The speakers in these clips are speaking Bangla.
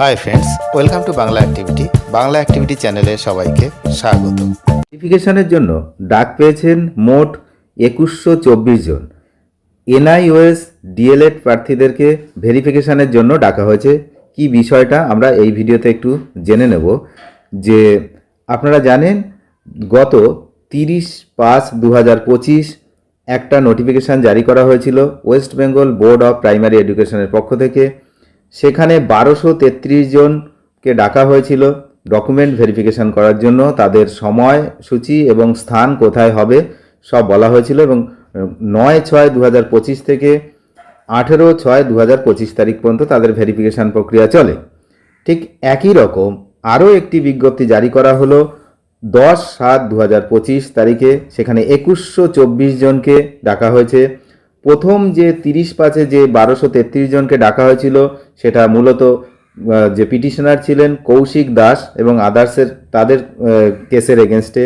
Hi friends welcome to Bangla activity Bangla activity চ্যানেলে সবাইকে স্বাগত। ভেরিফিকেশনের জন্য ডাক পেয়েছেন মোট একুশশো চব্বিশ জন। এনআইওএস, ডিএলএড প্রার্থীদেরকে ভেরিফিকেশনের জন্য ডাকা হয়েছে। কি বিষয়টা আমরা এই ভিডিওতে একটু জেনে নেব যে আপনারা জানেন, গত তিরিশ পাঁচ দু হাজার পঁচিশ একটা নোটিফিকেশান জারি করা হয়েছিল West Bengal board of primary এডুকেশনের পক্ষ থেকে। সেখানে বারোশো তেত্রিশ জনকে ডাকা হয়েছিল ডকুমেন্ট ভেরিফিকেশন করার জন্য। তাদের সময়, সূচি এবং স্থান কোথায় হবে সব বলা হয়েছিল এবং নয় ছয় দু থেকে আঠেরো ছয় দু তারিখ পর্যন্ত তাদের ভেরিফিকেশন প্রক্রিয়া চলে। ঠিক একই রকম আরও একটি বিজ্ঞপ্তি জারি করা হলো, দশ সাত দু তারিখে সেখানে একুশশো চব্বিশ জনকে ডাকা হয়েছে। প্রথম যে তিরিশ পাঁচে যে বারোশো তেত্রিশ জনকে ডাকা হয়েছিল, সেটা মূলত যে পিটিশনার ছিলেন কৌশিক দাস এবং আদার্সের, তাদের কেসের এগেনস্টে।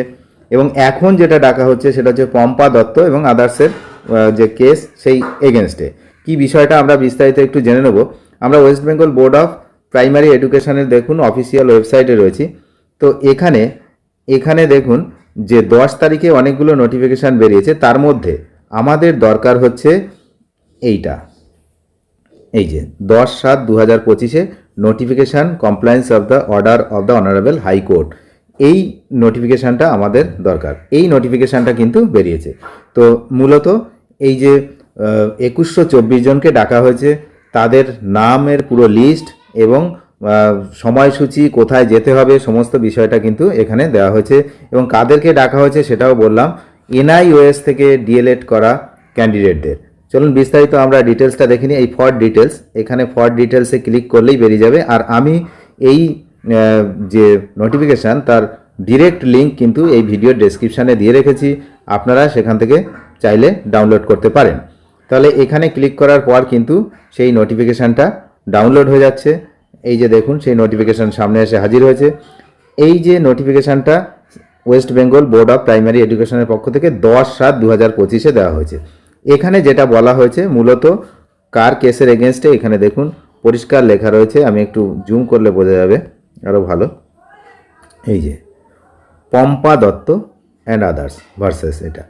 এবং এখন যেটা ডাকা হচ্ছে সেটা হচ্ছে পম্পা দত্ত এবং আদার্সের যে কেস সেই এগেনস্টে। কি বিষয়টা আমরা বিস্তারিত একটু জেনে নেব। আমরা West Bengal board of primary এডুকেশনের দেখুন, অফিসিয়াল ওয়েবসাইটে রয়েছি। তো এখানে এখানে দেখুন যে দশ তারিখে অনেকগুলো নোটিফিকেশান বেরিয়েছে, তার মধ্যে আমাদের দরকার হচ্ছে এইটা। এই যে, দশ সাত দু হাজার পঁচিশে notification compliance of the order of the honourable high court এই নোটিফিকেশানটা আমাদের দরকার। এই নোটিফিকেশানটা কিন্তু বেরিয়েছে। তো মূলত এই যে একুশশো চব্বিশ জনকে ডাকা হয়েছে, তাদের নামের পুরো লিস্ট এবং সময়সূচি, কোথায় যেতে হবে, সমস্ত বিষয়টা কিন্তু এখানে দেওয়া হয়েছে এবং কাদেরকে ডাকা হয়েছে সেটাও বললাম। এনআইওএস থেকে ডিএলএড করা ক্যান্ডিডেটদের। চলুন বিস্তারিত আমরা ডিটেলসটা দেখে নিই। এই ফর ডিটেলস এখানে ফর ডিটেলসে ক্লিক করলেই বেরিয়ে যাবে। আর আমি এই যে নোটিফিকেশান, তার ডিরেক্ট লিঙ্ক কিন্তু এই ভিডিও ডেসক্রিপশানে দিয়ে রেখেছি। আপনারা সেখান থেকে চাইলে ডাউনলোড করতে পারেন। তাহলে এখানে ক্লিক করার পর কিন্তু সেই নোটিফিকেশানটা ডাউনলোড হয়ে যাচ্ছে। এই যে দেখুন, সেই নোটিফিকেশান সামনে এসে হাজির হয়েছে। এই যে নোটিফিকেশানটা West Bengal board of primary এডুকেশনের পক্ষ থেকে দশ সাত দু হাজার পঁচিশে দেওয়া হয়েছে। এখানে যেটা বলা হয়েছে, মূলত কার কেসের এগেনস্টে, এখানে দেখুন, পরিষ্কার লেখা রয়েছে, আমি একটু জুম করলে বোঝা যাবে আরও ভালো। এই যে, Pampa Dutta and others versus এটা।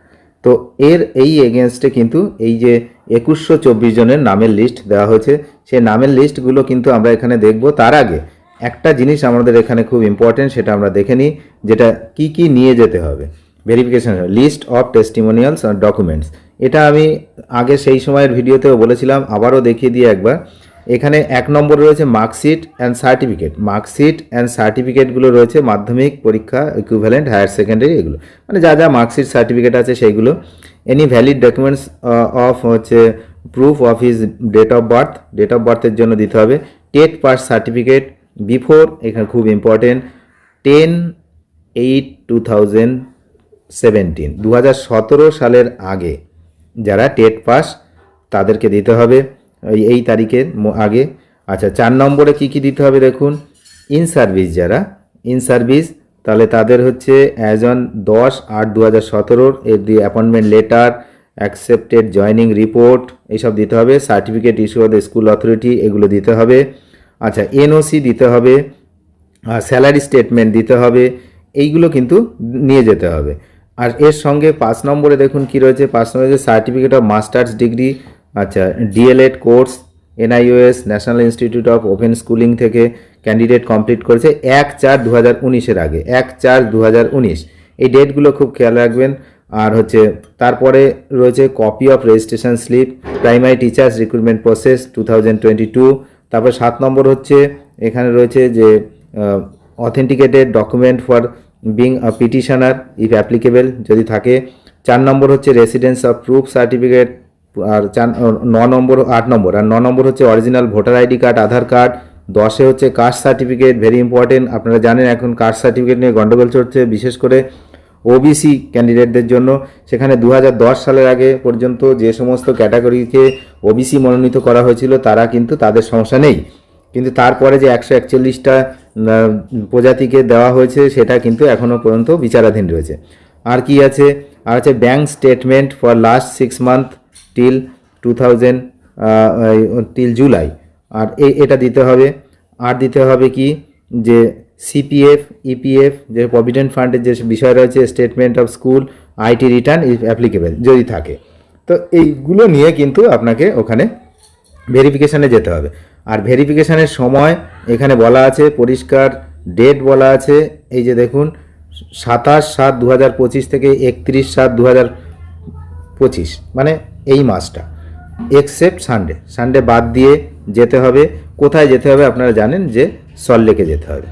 তো এর এই এগেনস্টে কিন্তু এই যে একুশশো চব্বিশ জনের নামের লিস্ট দেওয়া হয়েছে, সেই নামের লিস্টগুলো কিন্তু আমরা এখানে দেখব তার আগে। একটা জিনিস আমাদের এখানে খুব ইম্পর্টেন্ট সেটা আমরা দেখে নিই, যেটা কি কি নিয়ে যেতে হবে। ভেরিফিকেশন লিস্ট অফ টেস্টিমোনিয়ালস আর ডকুমেন্টস এটা আমি আগে সেই সময়ের ভিডিওতেও বলেছিলাম, আবারও দেখিয়ে দিয়ে একবার। এখানে এক নম্বরে রয়েছে marksheet and certificate marksheet and সার্টিফিকেটগুলো রয়েছে, মাধ্যমিক, পরীক্ষা ইকুইভ্যালেন্ট হায়ার সেকেন্ডারি এগুলো। মানে যা যা মার্কশিট সার্টিফিকেট আছে সেইগুলো। এনি ভ্যালিড ডকুমেন্টস অফ হচ্ছে proof of his date of birth date of বার্থের জন্য দিতে হবে। টেট পাস সার্টিফিকেট বিফোর এখানে খুব important ten eight two thousand seventeen দু হাজার সতেরো সালের আগে যারা টেট পাস, তাদেরকে দিতে হবে, এই তারিখের আগে। আচ্ছা চার নম্বরে কি কি দিতে হবে দেখুন ইন সার্ভিস যারা ইন সার্ভিস তাহলে তাদের হচ্ছে অ্যাজ অন দশ আট দু হাজার সতেরোর এর the appointment letter accepted joining report এইসব দিতে হবে certificate issue of the school authority এগুলো দিতে হবে। আচ্ছা এনওসি দিতে হবে স্যালারি স্টেটমেন্ট দিতে হবে, এইগুলো কিন্তু নিয়ে যেতে হবে। আর এর সঙ্গে পাঁচ নম্বরে দেখুন কি রয়েছে, পাঁচ নম্বরে সার্টিফিকেট অফ মাস্টার্স ডিগ্রি আচ্ছা DElEd course NIOS national institute of open schooling থেকে ক্যান্ডিডেট কমপ্লিট করেছে এক চার দু হাজার উনিশের আগে, এক চার দু হাজার উনিশ। এই ডেটগুলো খুব খেয়াল রাখবেন। আর হচ্ছে, তারপরে রয়েছে copy of registration slip primary teachers recruitment process two thousand twenty two তারপর সাত নম্বর হচ্ছে, এখানে রয়েছে যে authenticated document for being a petitioner if applicable যদি থাকে। চার নম্বর হচ্ছে রেসিডেন্স অফ প্রুফ সার্টিফিকেট আর চার ন নম্বর, আট নম্বর আর ন নম্বর হচ্ছে original voter ID card Aadhaar card দশে হচ্ছে কাস্ট সার্টিফিকেট ভেরি ইম্পর্টেন্ট আপনারা জানেন এখন কাস্ট সার্টিফিকেট নিয়ে গন্ডগোল চলছে, বিশেষ করে ওবিসি ক্যান্ডিডেটদের জন্য। সেখানে দু হাজার দশ সালের আগে পর্যন্ত যে সমস্ত ক্যাটাগরিকে ওবিসি মনোনীত করা হয়েছিল, তারা কিন্তু তাদের সমস্যা নেই। কিন্তু তারপরে যে একশো একচল্লিশটা প্রজাতিকে দেওয়া হয়েছে, সেটা কিন্তু এখনও পর্যন্ত বিচারাধীন রয়েছে। আর কি আছে? আর আছে bank statement for last six month till two thousand till July আর এটা দিতে হবে। আর দিতে হবে কি? যে সিপিএফ ইপিএফ যে প্রভিডেন্ট ফান্ডের যে বিষয় রয়েছে statement of school IT return if applicable যদি থাকে। তো এইগুলো নিয়ে কিন্তু আপনাকে ওখানে ভেরিফিকেশানে যেতে হবে। আর ভেরিফিকেশানের সময় এখানে বলা আছে, পরিষ্কার ডেট বলা আছে, এই যে দেখুন, সাতাশ সাত দু হাজার পঁচিশ থেকে একত্রিশ সাত দু হাজার পঁচিশ মানে এই মাসটা। এক্সেপ্ট সানডে সানডে বাদ দিয়ে যেতে হবে। কোথায় যেতে হবে আপনারা জানেন যে সল্টলেকে যেতে হবে।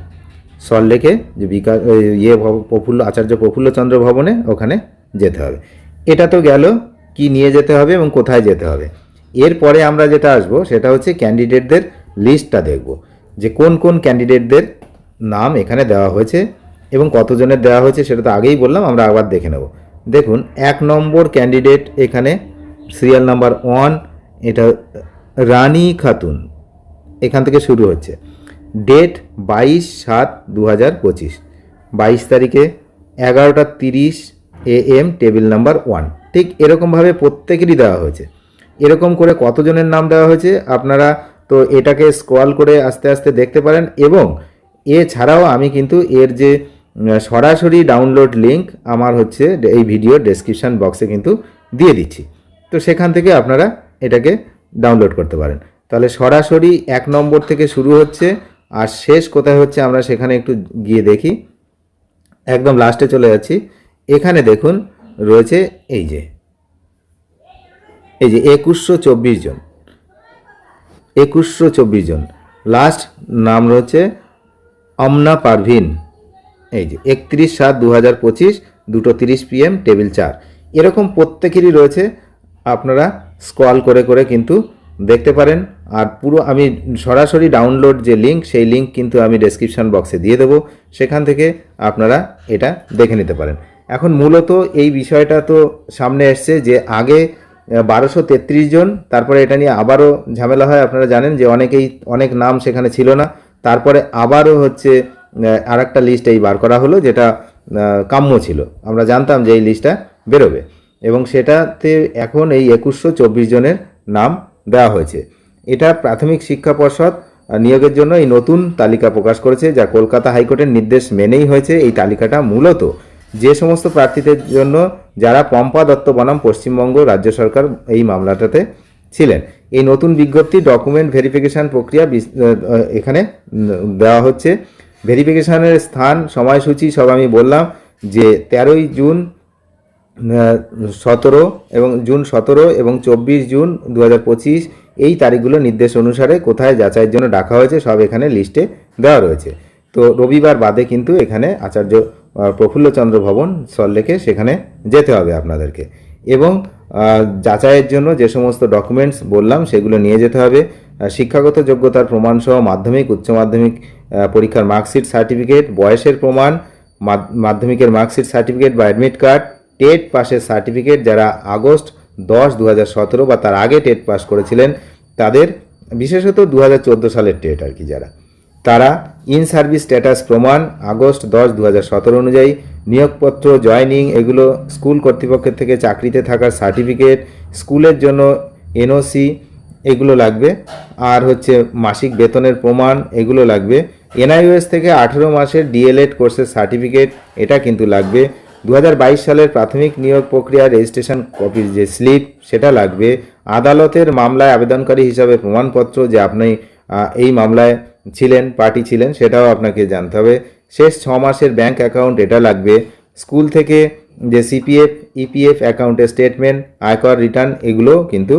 সল্টলেকে যে বিকাশ ইয়ে প্রফুল্ল, আচার্য প্রফুল্লচন্দ্র ভবনে ওখানে যেতে হবে। এটা তো গেল কি নিয়ে যেতে হবে এবং কোথায় যেতে হবে। এরপরে আমরা যেটা আসব সেটা হচ্ছে ক্যান্ডিডেটদের লিস্টটা দেখব যে কোন কোন ক্যান্ডিডেটদের নাম এখানে দেওয়া হয়েছে এবং কতজনের দেওয়া হয়েছে সেটা তো আগেই বললাম, আমরা আবার দেখে নেব। দেখুন, এক নম্বর ক্যান্ডিডেট এখানে সিরিয়াল নাম্বার ওয়ান, এটা রানী খাতুন। এখান থেকে শুরু হচ্ছে। ডেট বাইশ সাত দু হাজার পঁচিশ। বাইশ তারিখে এগারোটা তিরিশ A M table number one ঠিক এরকমভাবে প্রত্যেকেরই দেওয়া হয়েছে। এরকম করে কতজনের নাম দেওয়া হয়েছে আপনারা তো এটাকে স্ক্রল করে আস্তে আস্তে দেখতে পারেন এবং এছাড়াও আমি কিন্তু এর যে সরাসরি ডাউনলোড লিঙ্ক আমার হচ্ছে এই ভিডিও ডেসক্রিপশান বক্সে কিন্তু দিয়ে দিচ্ছি। তো সেখান থেকে আপনারা এটাকে ডাউনলোড করতে পারেন। তাহলে সরাসরি এক নম্বর থেকে শুরু হচ্ছে আর শেষ কোথায় হচ্ছে আমরা সেখানে একটু গিয়ে দেখি। একদম লাস্টে চলে যাচ্ছি। এখানে দেখুন রয়েছে এই যে এই যে একুশশো চব্বিশ জন, একুশশো চব্বিশ জন। লাস্ট নাম রয়েছে অমনা পারভিন। এই যে একত্রিশ সাত দু হাজার পঁচিশ, দুটো তিরিশ পিএম টেবিল চার। এরকম প্রত্যেকেরই রয়েছে, আপনারা স্কল করে করে কিন্তু দেখতে পারেন। আর পুরো আমি সরাসরি ডাউনলোড যে লিঙ্ক সেই লিঙ্ক কিন্তু আমি ডেসক্রিপশন বক্সে দিয়ে দেবো। সেখান থেকে আপনারা এটা দেখে নিতে পারেন। এখন মূলত এই বিষয়টা তো সামনে এসছে যে আগে বারোশো তেত্রিশ জন, তারপরে এটা নিয়ে আবারও ঝামেলা হয়। আপনারা জানেন যে অনেকেই, অনেক নাম সেখানে ছিল না। তারপরে আবারও হচ্ছে আর একটা লিস্ট এই বার করা হলো, যেটা কাম্য ছিল। আমরা জানতাম যে এই লিস্টটা বেরোবে। এবং সেটাতে এখন এই একুশশো চব্বিশ জনের নাম দেওয়া হয়েছে। এটা প্রাথমিক শিক্ষা পর্ষদ নিয়োগের জন্য এই নতুন তালিকা প্রকাশ করেছে, যা কলকাতা হাইকোর্টের নির্দেশ মেনেই হয়েছে। এই তালিকাটা মূলত যে সমস্ত প্রার্থীদের জন্য যারা পম্পা দত্ত বনাম পশ্চিমবঙ্গ রাজ্য সরকার এই মামলাটাতে ছিলেন। এই নতুন বিজ্ঞপ্তি ডকুমেন্ট ভেরিফিকেশন প্রক্রিয়া এখানে দেওয়া হচ্ছে। ভেরিফিকেশানের স্থান, সময়সূচি সব আমি বললাম যে তেরোই জুন সতেরো এবং জুন সতেরো এবং চব্বিশ জুন দু এই তারিখগুলো নির্দেশ অনুসারে কোথায় যাচাইয়ের জন্য ডাকা হয়েছে সব এখানে লিস্টে দেওয়া রয়েছে। তো রবিবার বাদে কিন্তু এখানে আচার্য প্রফুল্লচন্দ্র ভবন সল্লেকে সেখানে যেতে হবে আপনাদেরকে। এবং যাচাইয়ের জন্য যে সমস্ত ডকুমেন্টস বললাম সেগুলো নিয়ে যেতে হবে। শিক্ষাগত যোগ্যতার প্রমাণসহ মাধ্যমিক, উচ্চ মাধ্যমিক পরীক্ষার মার্কশিট সার্টিফিকেট বয়সের প্রমাণ মাধ্যমিকের মার্কশিট সার্টিফিকেট বা অ্যাডমিট কার্ড টেট পাসের সার্টিফিকেট যারা আগস্ট দশ দু সতেরো বা তার আগে টেট পাস করেছিলেন, তাদের বিশেষত দু হাজার চোদ্দ সালের টেট আর কি যারা। তারা ইন সার্ভিস স্ট্যাটাস প্রমাণ আগস্ট দশ দু সতেরো অনুযায়ী নিয়োগপত্র জয়নিং এগুলো স্কুল কর্তৃপক্ষের থেকে চাকরিতে থাকার সার্টিফিকেট স্কুলের জন্য এনওসি এগুলো লাগবে। আর হচ্ছে মাসিক বেতনের প্রমাণ এগুলো লাগবে। এনআইওএস থেকে আঠেরো মাসের ডিএলএড কোর্সের সার্টিফিকেট এটা কিন্তু লাগবে। দু হাজার বাইশ সালের প্রাথমিক নিয়োগ প্রক্রিয়া রেজিস্ট্রেশন কপির যে স্লিপ, সেটা লাগবে। আদালতের মামলায় আবেদনকারী হিসাবে প্রমাণপত্র যে আপনি এই মামলায় ছিলেন, পার্টি ছিলেন, সেটাও আপনাকে জানতে হবে। শেষ ছ মাসের ব্যাংক অ্যাকাউন্ট, এটা লাগবে। স্কুল থেকে যে সিপিএফ, ইপিএফ অ্যাকাউন্টের স্টেটমেন্ট, আয়কর রিটার্ন, এগুলো কিন্তু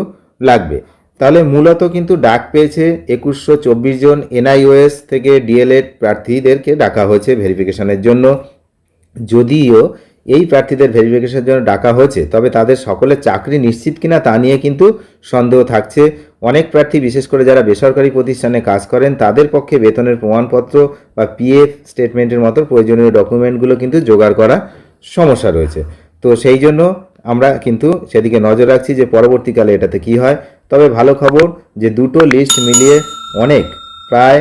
লাগবে। তাহলে মূলত কিন্তু ডাক পেয়েছে একুশশো চব্বিশ জন এনআইওএস থেকে ডিএলএড প্রার্থীদেরকে ডাকা হয়েছে ভেরিফিকেশনের জন্য। যদিও এই প্রার্থীদের ভেরিফিকেশনের জন্য ডাকা হয়েছে, তবে তাদের সকলের চাকরি নিশ্চিত কিনা তা নিয়ে কিন্তু সন্দেহ থাকছে। অনেক প্রার্থী, বিশেষ করে যারা বেসরকারি প্রতিষ্ঠানে কাজ করেন, তাদের পক্ষে বেতনের প্রমাণপত্র বা পিএফ স্টেটমেন্টের মতো প্রয়োজনীয় ডকুমেন্টগুলো কিন্তু জোগাড় করা সমস্যা রয়েছে। তো সেই জন্য আমরা কিন্তু সেদিকে নজর রাখছি যে পরবর্তীকালে এটাতে কি হয়। তবে ভালো খবর যে দুটো লিস্ট মিলিয়ে অনেক, প্রায়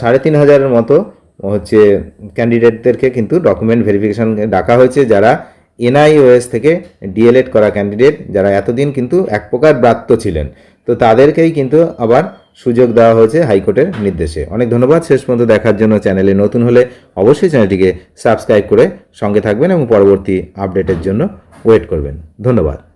সাড়ে তিন হাজারের মতো হচ্ছে ক্যান্ডিডেটদেরকে কিন্তু ডকুমেন্ট ভেরিফিকেশন ডাকা হয়েছে যারা এনআইওএস থেকে ডিএলএড করা ক্যান্ডিডেট যারা এতদিন কিন্তু এক প্রকার ব্রাত্য ছিলেন। তো তাদেরকেই কিন্তু আবার সুযোগ দেওয়া হয়েছে হাইকোর্টের নির্দেশে। অনেক ধন্যবাদ। শেষ পর্যন্ত দেখার জন্য চ্যানেলে নতুন হলে অবশ্যই চ্যানেলটিকে সাবস্ক্রাইব করে সঙ্গে থাকবেন এবং পরবর্তী আপডেটের জন্য ওয়েট করবেন। ধন্যবাদ।